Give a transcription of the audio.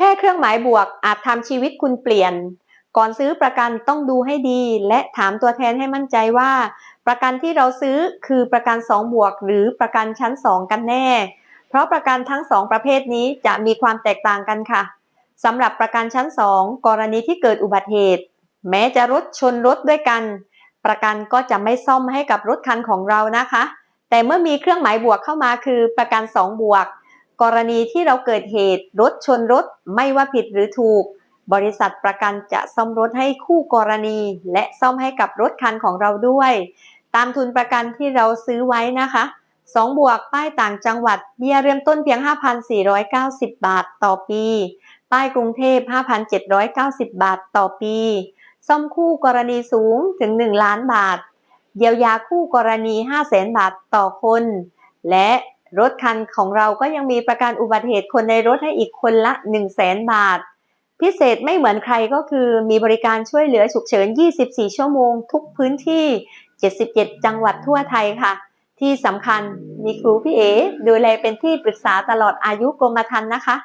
ค่เครื่องหมายบวกอาจทำชีวิตคุณเปลี่ยน ก่อนซื้อประกันต้องดูให้ดี และถามตัวแทนให้มั่นใจว่า ประกันที่เราซื้อคือประกัน 2 บวก หรือประกันชั้น 2 กันแน่ เพราะประกันทั้ง 2 ประเภทนี้จะมีความแตกต่างกันค่ะสำหรับประกันชั้น 2 กรณีที่เกิดอุบัติเหตุ แม้จะรถชนรถด้วยกัน ประกันก็จะไม่ซ่อมให้กับรถคันของเรานะคะ แต่เมื่อมีเครื่องหมายบวกเข้ามาคือประกัน 2 บวก กรณีที่เราเกิดเหตุรถชนรถไม่ว่าผิดหรือถูก บริษัทประกันจะซ่อมรถให้คู่กรณี และซ่อมให้กับรถคันของเราด้วย ตามทุนประกันที่เราซื้อไว้นะคะ2บวกป้ายต่างจังหวัดเบี้ยเริ่มต้นเพียง 5,490 บาทต่อปี ป้ายกรุงเทพ 5,790 บาทต่อปี ซ่อมคู่กรณีสูงถึง 1 ล้านบาท เยียวยาคู่กรณี 500,000 บาทต่อคน และ รถคันของเราก็ยังมีประกันอุบัติเหตุคนในรถให้อีกคนละ 100,000บาท พิเศษไม่เหมือนใครก็คือมีบริการช่วยเหลือฉุกเฉิน 24 ชั่วโมง ทุกพื้นที่ 77 จังหวัดทั่วไทยค่ะ ที่สำคัญมีครูพี่เอดูแลเป็นที่ปรึกษาตลอดอายุกรมธรรม์นะคะ